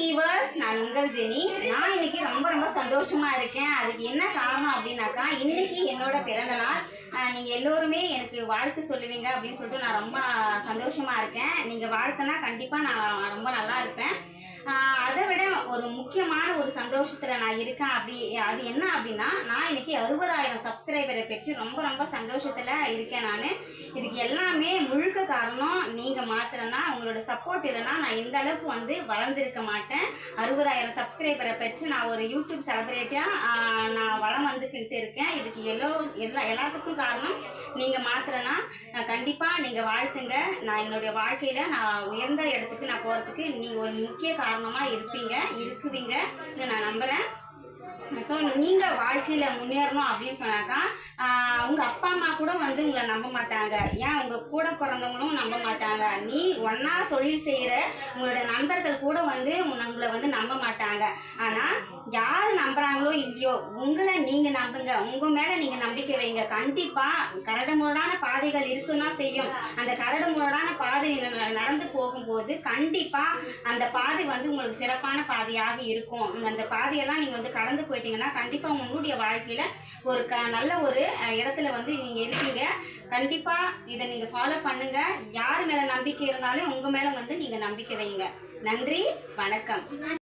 Viewers நான் உங்கள் Jenny. நான் இன்னைக்கு ரொம்ப ரொம்ப சந்தோஷமா இருக்கேன். அதுக்கு என்ன காரணம் அப்படின்னாக்கா இன்னைக்கு என்னோட பிறந்த நாள். நீங்கள் எல்லோருமே எனக்கு வாழ்த்து சொல்லுவீங்க அப்படின்னு சொல்லிட்டு நான் ரொம்ப சந்தோஷமா இருக்கேன். நீங்கள் வாழ்த்துனா கண்டிப்பாக நான் ரொம்ப நல்லா இருப்பேன். அதை விட ஒரு முக்கியமான ஒரு சந்தோஷத்தில் நான் இருக்கேன் அப்படி அது என்ன அப்படின்னா நான் இன்றைக்கி அறுபதாயிரம் சப்ஸ்கிரைபரை பெற்று ரொம்ப ரொம்ப சந்தோஷத்தில் இருக்கேன் நான். இதுக்கு எல்லாமே முழுக்க காரணம் நீங்கள் மாத்திரம்தான் உங்களோட சப்போர்ட் இல்லைன்னா நான் இந்த அளவுக்கு வந்து வளர்ந்துருக்க மாட்டேன். அறுபதாயிரம் சப்ஸ்கிரைபரை பெற்று நான் ஒரு யூடியூப் செலிப்ரேட்டியாக நான் வளம் வந்துக்கிட்டு இருக்கேன். இதுக்கு எல்லோ எல்லா எல்லாத்துக்கும் காரணம் நீங்கள் மாத்திரம்தான் கண்டிப்பாக நீங்கள் வாழ்த்துங்க. நான் என்னுடைய வாழ்க்கையில் நான் உயர்ந்த இடத்துக்கு நான் போகிறதுக்கு நீங்கள் ஒரு முக்கிய காரணம் காரணமாக இருப்பீங்க இருக்குவீங்க. நான் நம்புகிறேன் ஸோ நீங்கள் வாழ்க்கையில் முன்னேறணும் அப்படின்னு சொன்னாக்கா உங்கள் அப்பா அம்மா கூட வந்து உங்களை நம்ப மாட்டாங்க. ஏன்? உங்கள் கூட பிறந்தவங்களும் நம்ப மாட்டாங்க. நீ ஒன்றா தொழில் செய்கிற உங்களோட நண்பர்கள் கூட வந்து உங்களை வந்து நம்ப மாட்டாங்க. ஆனால் யார் நம்புறாங்களோ இல்லையோ உங்களை நீங்கள் நம்புங்க. உங்கள் மேலே நீங்கள் நம்பிக்கை வைங்க. கண்டிப்பாக கரடுமுரடான பாதைகள் இருக்குன்னா செய்யும். அந்த கரடுமுரடான பாதை நடந்து போகும்போது கண்டிப்பாக அந்த பாதை வந்து உங்களுக்கு சிறப்பான பாதையாக இருக்கும். அந்த பாதையெல்லாம் நீங்கள் வந்து கடந்து போயிட்டீங்கன்னா கண்டிப்பாக உங்களுடைய வாழ்க்கையில் ஒரு க நல்ல ஒரு இடத்துல வந்து நீங்கள் இருப்பீங்க. கண்டிப்பாக இதை நீங்கள் ஃபாலோ பண்ணுங்கள் யார் மேலே நம்பிக்கை இருந்தாலும் உங்கள் மேலே வந்து நீங்கள் நம்பிக்கை வைங்க. நன்றி வணக்கம்.